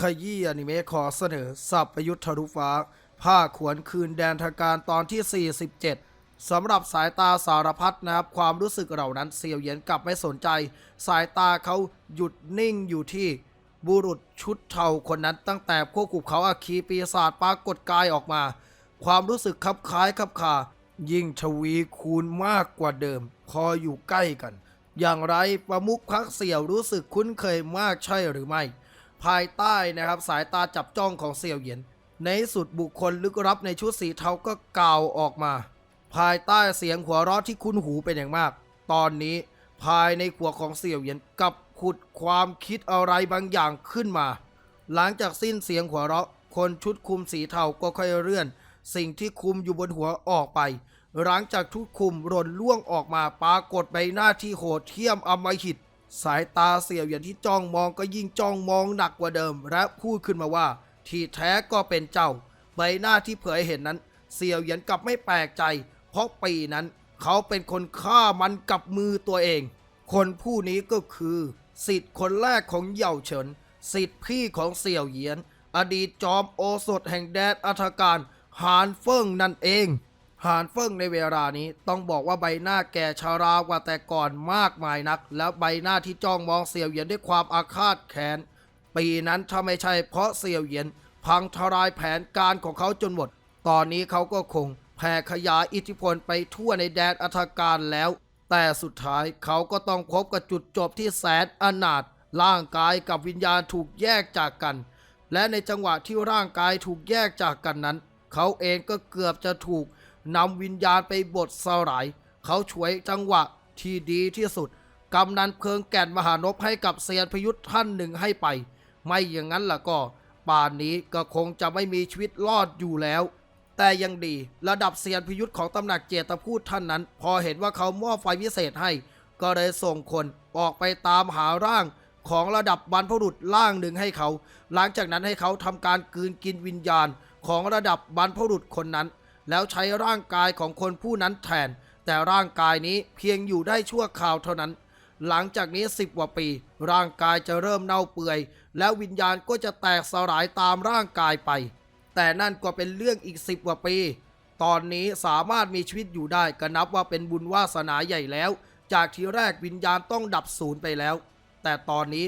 ขยี้อนิเมะขอเสนอสับประยุทธ์ทะลุฟ้าผ้าขวนคืนแดนทการตอนที่ 47 สำหรับสายตาสารพัดนะครับ ความรู้สึกเหล่านั้นเซียวเหยียนกลับไม่สนใจ สายตาเขาหยุดนิ่งอยู่ที่บุรุษชุดเทาคนนั้นตั้งแต่ควบคุมเขาอาคีปีศาจปรากฏกายออกมา ความรู้สึกคับคล้ายคับคายิ่งชวีคูณมากกว่าเดิม พออยู่ใกล้กัน อย่างไรประมุขพักเสี่ยวรู้สึกคุ้นเคยมากใช่หรือไม่ ภายใต้นะครับสายตาจับจ้องของเสี่ยวเหยียน ในสุดบุคคลลึกลับในชุดสีเทาก็กล่าวออกมา ภายใต้เสียงหัวเราะที่คุ้นหูเป็นอย่างมาก ตอนนี้ภายในหัวของเสี่ยวเหยียนกับขุดความคิดอะไรบางอย่างขึ้นมา หลังจากสิ้นเสียงหัวเราะ คนชุดคุมสีเทาก็ค่อยเลื่อน สิ่งที่คุมอยู่บนหัวออกไป หลังจากทุกคุมหล่นล่วงออกมาปรากฏใบหน้าที่โหดเที่ยมอมหิต สายตาเสี่ยวเหยียนที่จ้องมองก็ยิ่งจ้องมองหนักกว่าเดิม และพูดขึ้นมาว่า ที่แท้ก็เป็นเจ้า ใบหน้าที่เผยเห็นนั้น เสี่ยวเหยียนกลับไม่แปลกใจ เพราะปีนั้น เขาเป็นคนฆ่ามันกับมือตัวเอง คนผู้นี้ก็คือ สิทธิ์คนแรกของเหย่าเฉินสิทธิ์พี่ของเสี่ยวเหยียน อดีตจอมโอสถแห่งแดนอัธการหานเฟิ่งนั่นเอง หานเฟิ่งในเวลานี้ต้องบอกว่าใบหน้าแก่ชารากว่าแต่ก่อนมากมายนัก แล้วใบหน้าที่จ้องมองเสี่ยวเหยียนด้วยความอาฆาตแค้นปีนั้นถ้าไม่ใช่เพราะเสี่ยวเหยียนพังทลายแผนการของเขาจนหมด ตอนนี้เขาก็คงแผ่ขยายอิทธิพลไปทั่วในแดนอัธการแล้ว แต่สุดท้ายเขาก็ต้องพบกับจุดจบที่แสนอนาถร่างกายกับวิญญาณถูกแยกจากกัน และในจังหวะที่ร่างกายถูกแยกจากกันนั้น เขาเองก็เกือบจะถูก นำวิญญาณไปบดสลาย เขาช่วยจังหวะที่ดีที่สุดกำนันเพิงแก่นมหานพให้กับเซียนพยุทธ์ท่านหนึ่งให้ไป ไม่อย่างนั้นล่ะก็ ป่านนี้ก็คงจะไม่มีชีวิตรอดอยู่แล้ว แต่ยังดีระดับเซียนพยุทธ์ของตำหนักเจตพูดท่านนั้น พอเห็นว่าเขามอบไฟพิเศษให้ ก็เลยส่งคนออกไปตามหาร่างของระดับบรรพบุรุษร่างหนึ่งให้เขา หลังจากนั้นให้เขาทำการกืนกินวิญญาณของระดับบรรพบุรุษคนนั้น แล้วใช้ร่างกายของคนผู้นั้นแทน แต่ร่างกายนี้เพียงอยู่ได้ชั่วคราวเท่านั้น หลังจากนี้สิบกว่าปี ร่างกายจะเริ่มเน่าเปื่อย แล้ววิญญาณก็จะแตกสลายตามร่างกายไป แต่นั่นก็เป็นเรื่องอีกสิบกว่าปี ตอนนี้สามารถมีชีวิตอยู่ได้ก็นับว่าเป็นบุญวาสนาใหญ่แล้ว จากทีแรกวิญญาณต้องดับศูนย์ไปแล้ว แต่ตอนนี้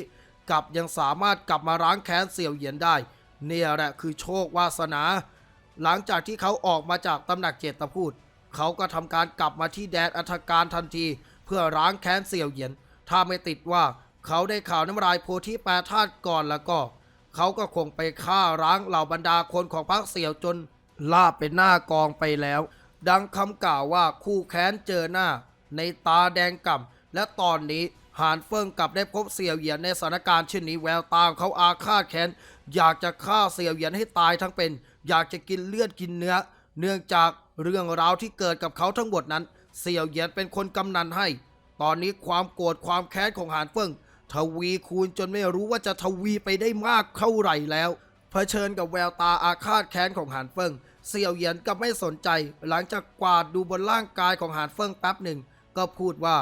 กลับยังสามารถกลับมาล้างแค้นเสี่ยวเหยียนได้ เนี่ยแหละคือโชควาสนา หลังจากที่เขาออกมาจากตำหนักเจตพูด เขาก็ทำการกลับมาที่แดนอัธการทันที เพื่อล้างแค้นเสี่ยวเหยียน ถ้าไม่ติดว่าเขาได้ข่าวน้ำลายโพธิแปรธาตุก่อนแล้วก็ เขาก็คงไปฆ่าร้างเหล่าบรรดาคนของพรรคเสี่ยวจนลาบเป็นหน้ากองไปแล้ว ดังคำกล่าวว่าคู่แค้นเจอหน้า ในตาแดงก่ำและตอนนี้ หานเฟิงกลับได้พบเสี่ยวเหยียนในสถานการณ์เช่นนี้แววตาของเขาอาฆาตแค้นอยากจะฆ่าเสี่ยวเหยียนให้ตายทั้งเป็น อยากจะกินเลือดกินเนื้อ เนื่องจากเรื่องราวที่เกิดกับเขาทั้งหมดนั้น เสี่ยวเหยียนเป็นคนกำนันให้ ตอนนี้ความโกรธความแค้นของหานเฟิงทวีคูณจนไม่รู้ว่าจะทวีไปได้มากเท่าไหร่แล้วเผชิญกับแววตาอาฆาตแค้นของหานเฟิงเสี่ยวเหยียนก็ไม่สนใจ หลังจากกวาดดูบนร่างกายของหานเฟิงแป๊บหนึ่ง ก็พูดว่า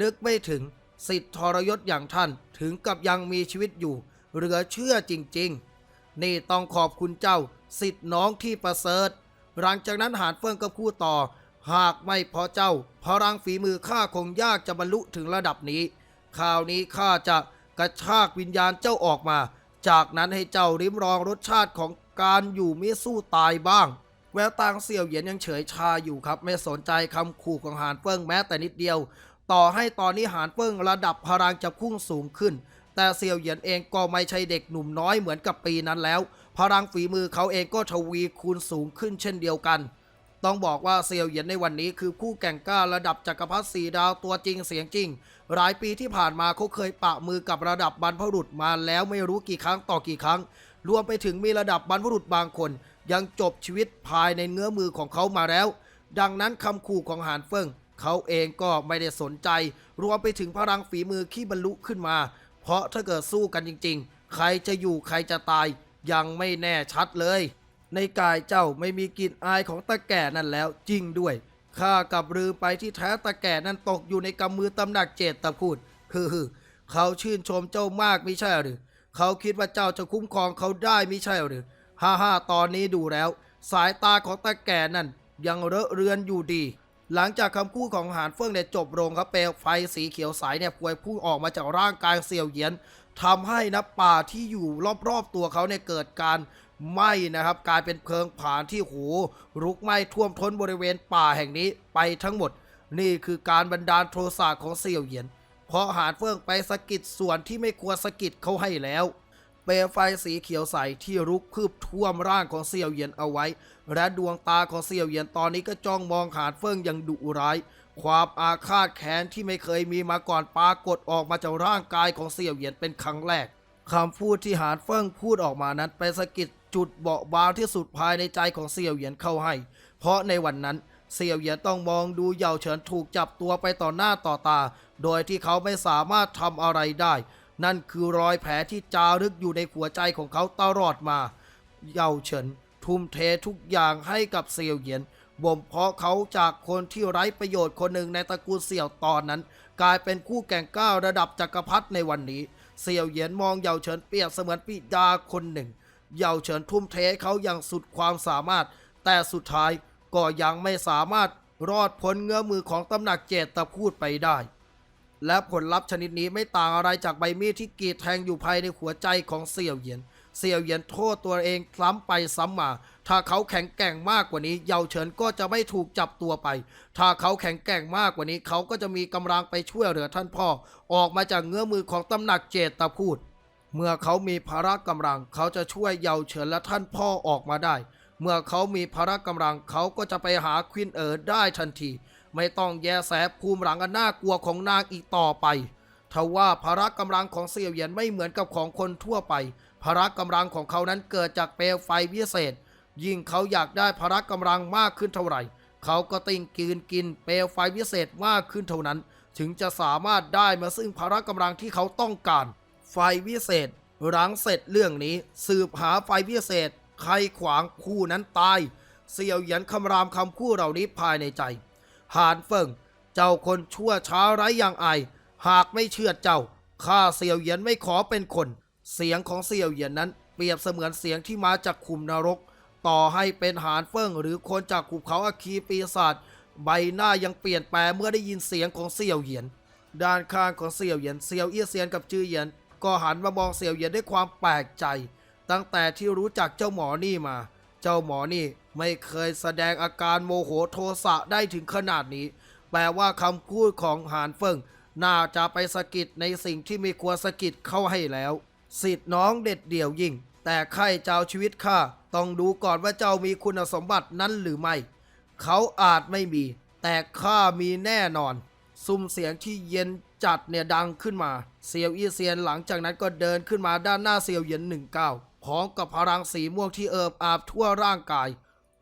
นึกไม่ถึง สิทธิทรยศอย่างท่านถึงกับยังมีชีวิตอยู่ เหลือเชื่อจริง ๆ นี่ต้องขอบคุณเจ้า สิทธิน้องที่ประเสริฐ หลังจากนั้นหานเฟิงก็พูดต่อ หากไม่พอเจ้า พลังฝีมือข้าคงยากจะบรรลุถึงระดับนี้คราวนี้ข้าจะกระชากวิญญาณเจ้าออกมา จากนั้นให้เจ้าริมรองรสชาติของการอยู่มิสู้ตายบ้าง แววตางเสี่ยวเหยียนยังเฉยชาอยู่ครับ ไม่สนใจคำขู่ของหานเฟิงแม้แต่นิดเดียว ต่อให้ตอนนี้หานเฟิงระดับพลังจะพุ่งสูงขึ้น แต่เสี่ยวเหยียนเองก็ไม่ใช่เด็กหนุ่มน้อยเหมือนกับปีนั้นแล้ว พลังฝีมือเขาเองก็ทวีคูณสูงขึ้นเช่นเดียวกัน ต้องบอกว่าเซียวเหยียนในวันนี้คือผู้แก่งกล้าระดับจักรพรรดิสีดาวตัวจริงเสียงจริง หลายปีที่ผ่านมาเขาเคยปะมือกับระดับบรรพบุรุษมาแล้วไม่รู้กี่ครั้งต่อกี่ครั้ง รวมไปถึงมีระดับบรรพบุรุษบางคน ยังจบชีวิตภายในเงื้อมือของเขามาแล้ว ดังนั้นคำขู่ของหานเฟิง เขาเองก็ไม่ได้สนใจ รวมไปถึงพลังฝีมือที่บรรลุขึ้นมา เพราะถ้าเกิดสู้กันจริง ๆ ใครจะอยู่ใครจะตาย ยังไม่แน่ชัดเลย ในกายเจ้าไม่มีกลิ่นอายของตะแก่นั่นแล้วจริงด้วยข้ากับลือไปที่แท้ตะแก่นั้นตกอยู่ในกำมือตำหนักเจตตะพูดคือเขาชื่นชมเจ้ามากไม่ใช่หรือ เขาคิดว่าเจ้าจะคุ้มครองเขาได้มิใช่หรือ ฮ่าฮ่าตอนนี้ดูแล้ว สายตาของตาแก่นั่นยังเลอะเรือนอยู่ดี หลังจากคำพูดของหานเฟิ่งเนี่ยจบลงครับเปลวไฟสีเขียวใสเนี่ยพวยพุ่งออกมาจากร่างกายเสี่ยวเหยียนทำให้นะป่าที่อยู่รอบๆตัวเขาเนี่ยเกิดการไหม้นะครับกลายเป็นเพลิงผานที่โหรุกไหม้ท่วมท้นบริเวณป่าแห่งนี้ไปทั้งหมด นี่คือการบันดาลโทสะของเสี่ยวเหยียน เพราะหานเฟิ่องไปสะกิดส่วนที่ไม่ควรสะกิดเขาให้แล้ว เปลวไฟสีเขียวใสที่รุกคืบท่วมร่างของเสี่ยวเหยียนเอาไว้ และดวงตาของเสี่ยวเหยียนตอนนี้ก็จ้องมองหานเฟิ่งอย่างดุร้าย ความอาฆาตแค้นที่ไม่เคยมีมาก่อนปรากฏออกมาจากร่างกายของเสี่ยวเหยียนเป็นครั้งแรกคำพูดที่หานเฟิ่งพูดออกมานั้นไปสกิดจุดเบาะบางที่สุดภายในใจของเสี่ยวเหยียนเข้าให้ เพราะในวันนั้นเสี่ยวเหยียนต้องมองดูเหย่าเฉินถูกจับตัวไปต่อหน้าต่อตา โดยที่เขาไม่สามารถทำอะไรได้ นั่นคือรอยแผลที่จารึกอยู่ในหัวใจของเขาตลอดมา เยาเฉินทุ่มเททุกอย่างให้กับเสี่ยวเหยียนบ่มเพาะเขาจากคนที่ไร้ประโยชน์คนหนึ่งในตระกูลเสี่ยวตอนนั้น กลายเป็นคู่แก่งก้าวระดับจักรพรรดิในวันนี้ เสี่ยวเหยียนมองเยาเฉินเปรียบเสมือนปิดาคนหนึ่ง เยาเฉินทุ่มเทเขาอย่างสุดความสามารถ แต่สุดท้ายก็ยังไม่สามารถรอดพ้นเงื้อมือของตำหนักเจตตะพูดไปได้ และผลลัพธ์ชนิดนี้ไม่ต่างอะไรจากใบมีดที่กรีดแทงอยู่ภายในหัวใจของเสี่ยวเหยียน เสี่ยวเหยียนโทษตัวเองซ้ำไปซ้ำมา ถ้าเขาแข็งแกร่งมากกว่านี้ เยาเฉินก็จะไม่ถูกจับตัวไป ถ้าเขาแข็งแกร่งมากกว่านี้ เขาก็จะมีกำลังไปช่วยเหลือท่านพ่อ ออกมาจากเงื้อมือของตำหนักเจตตะพูด เมื่อเขามีพละกำลัง เขาจะช่วยเยาเฉินและท่านพ่อออกมาได้ เมื่อเขามีพละกำลัง เขาก็จะไปหาควินเอ๋อได้ทันที ไม่ต้องแยแสภูมิหลังอันน่ากลัวของนางอีกต่อไปทว่าพละกำลังของเสี่ยวเหยียนไม่เหมือนกับของคนทั่วไป พละกำลังของเขานั้นเกิดจากเปลวไฟวิเศษ ยิ่งเขาอยากได้พละกำลังมากขึ้นเท่าไหร่ เขาก็ติงกินกินเปลวไฟวิเศษมากขึ้นเท่านั้น ถึงจะสามารถได้มาซึ่งพละกำลังที่เขาต้องการ ไฟวิเศษหลังเสร็จเรื่องนี้ สืบหาไฟวิเศษ ใครขวางคู่นั้นตาย เสี่ยวเหยียนคำรามคำคู่เหล่านี้ภายในใจ หานเฟิง เจ้าคนชั่วช้าไร้อย่างไอายหากไม่เชื่อเจ้าข้าเสี่ยวเหยียนไม่ขอเป็นคน เสียงของเสี่ยวเหยียนนั้น เปรียบเสมือนเสียงที่มาจากขุมนรก ต่อให้เป็นหานเฟิงหรือคนจากขุมเขาอาคีปีศาจใบหน้ายังเปลี่ยนแปลเมื่อได้ยินเสียงของเสี่ยวเหยียน ด้านข้างของเสี่ยวเหยียนเสี่ยวเอี้ยเซียนกับจือเหยียน ก็หันมามองเสี่ยวเหยียนด้วยความแปลกใจ ตั้งแต่ที่รู้จักเจ้าหมอนี่มา เจ้าหมอนี่ ไม่เคยแสดงอาการโมโหโทสะได้ถึงขนาดนี้ แปลว่าคำพูดของหานเฟิงน่าจะไปสะกิดในสิ่งที่ไม่ควรสะกิดเข้าให้แล้ว สิทธิ์น้องเด็ดเดี่ยวยิ่ง แต่ใครเจ้าชีวิตข้าต้องดูก่อนว่าเจ้ามีคุณสมบัตินั้นหรือไม่ เขาอาจไม่มี แต่ข้ามีแน่นอน ซุ้มเสียงที่เย็นจัดเนี่ยดังขึ้นมา เซียวอี้เซียนหลังจากนั้นก็เดินขึ้นมาด้านหน้าเซียวเหยียนหนึ่งเก้าพร้อมกับพลังสีม่วงที่เอิบอาบทั่วร่างกาย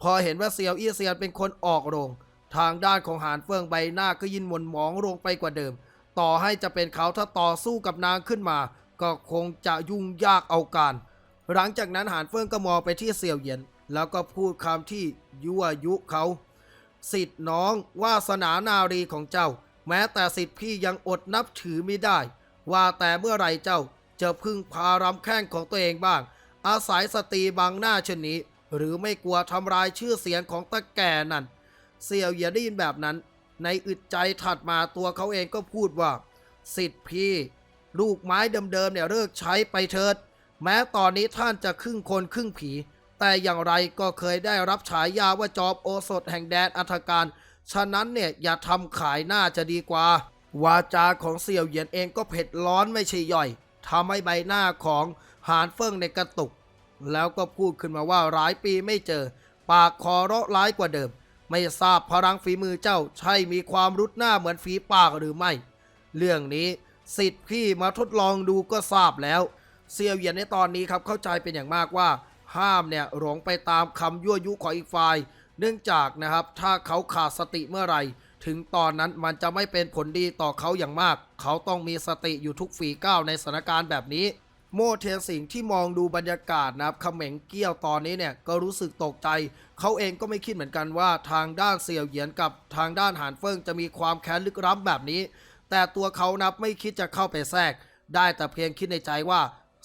พอเห็นว่าเซียวอี้เซียนเป็นคนออกโรง ทางด้านของหานเฟิงใบหน้าก็ยินหมนหมองลงไปกว่าเดิม ต่อให้จะเป็นเขาถ้าต่อสู้กับนางขึ้นมา ก็คงจะยุ่งยากเอาการ หลังจากนั้นหานเฟิงก็มองไปที่เซียวเยียน แล้วก็พูดคำที่ยั่วยุเขาสิทธิ์น้องวาสนานารีของเจ้า แม้แต่สิทธิ์พี่ยังอดนับถือไม่ได้ ว่าแต่เมื่อไรเจ้าจะพึ่งพารำแข้งของตัวเองบ้าง อาศัยสตรีบางหน้าเช่นนี้ หรือไม่กลัวทำลายชื่อเสียงของตะแก่นั่น เสี่ยวเหยียนได้ยินแบบนั้น ในอึดใจถัดมาตัวเขาเองก็พูดว่า สิทธิ์พี่ ลูกไม้เดิมๆเนี่ยเลิกใช้ไปเถิด แม้ตอนนี้ท่านจะครึ่งคนครึ่งผี แต่อย่างไรก็เคยได้รับฉายาว่าจอมโอสถแห่งแดนอัธการ ฉะนั้นเนี่ยอย่าทำขายหน้าจะดีกว่า วาจาของเสี่ยวเหยียนเองก็เผ็ดร้อนไม่ใช่ย่อยทำให้ใบหน้าของหานเฟิงในกระตุก แล้วก็พูดขึ้นมาว่าหลายปีไม่เจอ ปากคอเราะร้ายกว่าเดิม ไม่ทราบพลังฝีมือเจ้าใช่มีความรุดหน้าเหมือนฝีปากหรือไม่ เรื่องนี้สิทธิ์พี่มาทดลองดูก็ทราบแล้ว เซียวเหยียนในตอนนี้ครับเข้าใจเป็นอย่างมากว่า ห้ามเนี่ยหลงไปตามคำยั่วยุของอีกฝ่าย เนื่องจากนะครับถ้าเขาขาดสติเมื่อไหร่ ถึงตอนนั้นมันจะไม่เป็นผลดีต่อเขาอย่างมาก เขาต้องมีสติอยู่ทุกฝีก้าวในสถานการณ์แบบนี้ โมเทยนสิงที่มองดูบรรยากาศนะครับเขม็งเกี้ยวตอนนี้เนี่ยก็รู้สึกตกใจ เขาเองก็ไม่คิดเหมือนกันว่าทางด้านเสี่ยวเหยียนกับทางด้านหานเฟิงจะมีความแค้นลึกล้ำแบบนี้ แต่ตัวเขานับไม่คิดจะเข้าไปแทรก ได้แต่เพียงคิดในใจว่า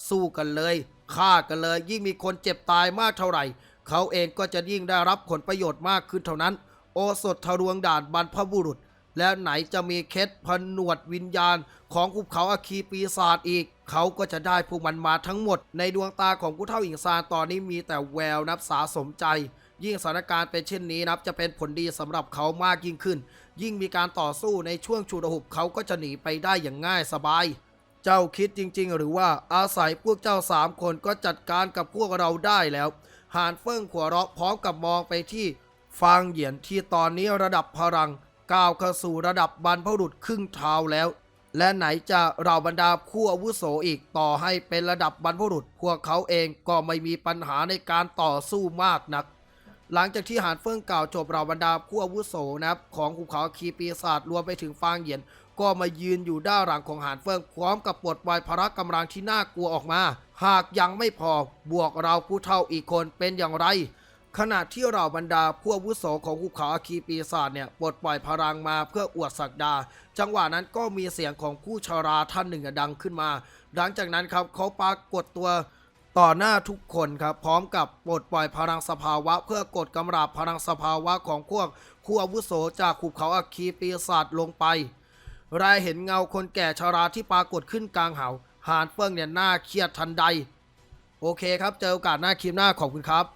สู้กันเลยฆ่ากันเลย ยิ่งมีคนเจ็บตายมากเท่าไหร่ เขาเองก็จะยิ่งได้รับผลประโยชน์มากขึ้นเท่านั้น โอสถทะลวงด่านบรรพบุรุษ แล้วไหนจะมีเคสพนวดวิญญาณ ของภูเขาอาคีปีศาจอีก เขาก็จะได้พวกมันมาทั้งหมด ในดวงตาของผู้เฒ่าอิงซานตอนนี้มีแต่แววนับสาสมใจ ยิ่งสถานการณ์เป็นเช่นนี้นับจะเป็นผลดีสำหรับเขามากยิ่งขึ้น ยิ่งมีการต่อสู้ในช่วงชุลหุบเขาก็จะหนีไปได้อย่างง่ายสบายเจ้าคิดจริง ๆ หรือว่าอาศัยพวกเจ้าสามคนก็จัดการกับพวกเราได้แล้วหานเฟิ่งขัวเราะพร้อมกับมองไปที่ฟางเหยียนที่ตอนนี้ระดับพลัง ก้าวเข้าสู่ระดับบรรพบุรุษครึ่งเท้าแล้ว และไหนจะเราบรรดาผู้อาวุโสอีกต่อให้เป็นระดับบรรพบุรุษ พวกเขาเองก็ไม่มีปัญหาในการต่อสู้มากนัก หลังจากที่หานเฟิ่งกล่าวจบเราบรรดาผู้อาวุโสนะครับของภูเขาคีปีศาจรวมไปถึงฟางเหยียนก็มายืนอยู่ด้านหลังของหานเฟิงพร้อมกับปลดปล่อยพละกำลังที่น่ากลัวออกมา หากยังไม่พอบวกเราผู้เท่าอีกคนเป็นอย่างไร ขณะที่เราบรรดาผู้อาวุโสของภูเขาอาคีปีศาจเนี่ยปลดปล่อยพลังมาเพื่ออวดศักดา จังหวะนั้นก็มีเสียงของผู้ชาราท่านหนึ่งดังขึ้นมา หลังจากนั้นครับเขาปรากฏตัวต่อหน้าทุกคนครับ พร้อมกับปลดปล่อยพลังสภาวะ เพื่อกดกำราบพลังสภาวะของพวกผู้อาวุโสจากภูเขาอาคีปีศาจลงไป รายเห็นเงาคนแก่ชราที่ปรากฏขึ้นกลางเหาหานเฟิ่งเนี่ยหน้าเครียดทันใด โอเคครับเจอโอกาสหน้าคลิปหน้าขอบคุณครับ